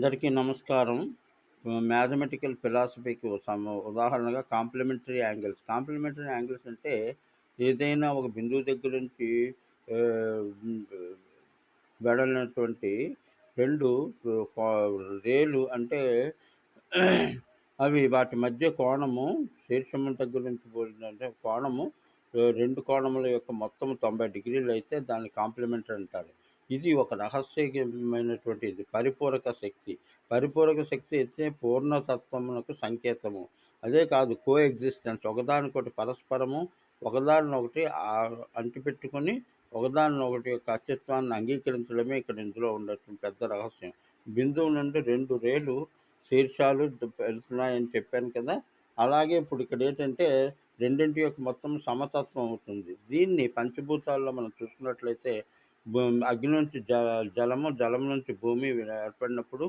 అందరికీ నమస్కారం. మ్యాథమెటికల్ ఫిలాసఫీకి సమ ఉదాహరణగా కాంప్లిమెంటరీ యాంగిల్స్. కాంప్లిమెంటరీ యాంగిల్స్ అంటే ఏదైనా ఒక బిందువు దగ్గర నుంచి వెడలినటువంటి రెండు రేలు అంటే అవి వాటి మధ్య కోణము శీర్షము దగ్గర నుంచి పోయిందంటే కోణము రెండు కోణముల యొక్క మొత్తం తొంభై డిగ్రీలు అయితే దాన్ని కాంప్లిమెంటరీ అంటారు. ఇది ఒక రహస్యమైనటువంటిది పరిపూరక శక్తి. పరిపూరక శక్తి అయితే పూర్ణతత్వమునకు సంకేతము. అదే కాదు కో ఎగ్జిస్టెన్స్ ఒకదానికొకటి పరస్పరము ఒకదానినొకటి అంటిపెట్టుకొని ఒకదానినొకటి యొక్క అస్తిత్వాన్ని అంగీకరించడమే ఇక్కడ ఇందులో ఉండేటువంటి పెద్ద రహస్యం. బిందువు నుండి రెండు రేలు శీర్షాలు వెళ్తున్నాయని చెప్పాను కదా! అలాగే ఇప్పుడు ఇక్కడ ఏంటంటే రెండింటి యొక్క మొత్తం సమతత్వం అవుతుంది. దీన్ని పంచభూతాల్లో మనం చూసుకున్నట్లయితే అగ్ని నుంచి జ జలము, జలం నుంచి భూమి ఏర్పడినప్పుడు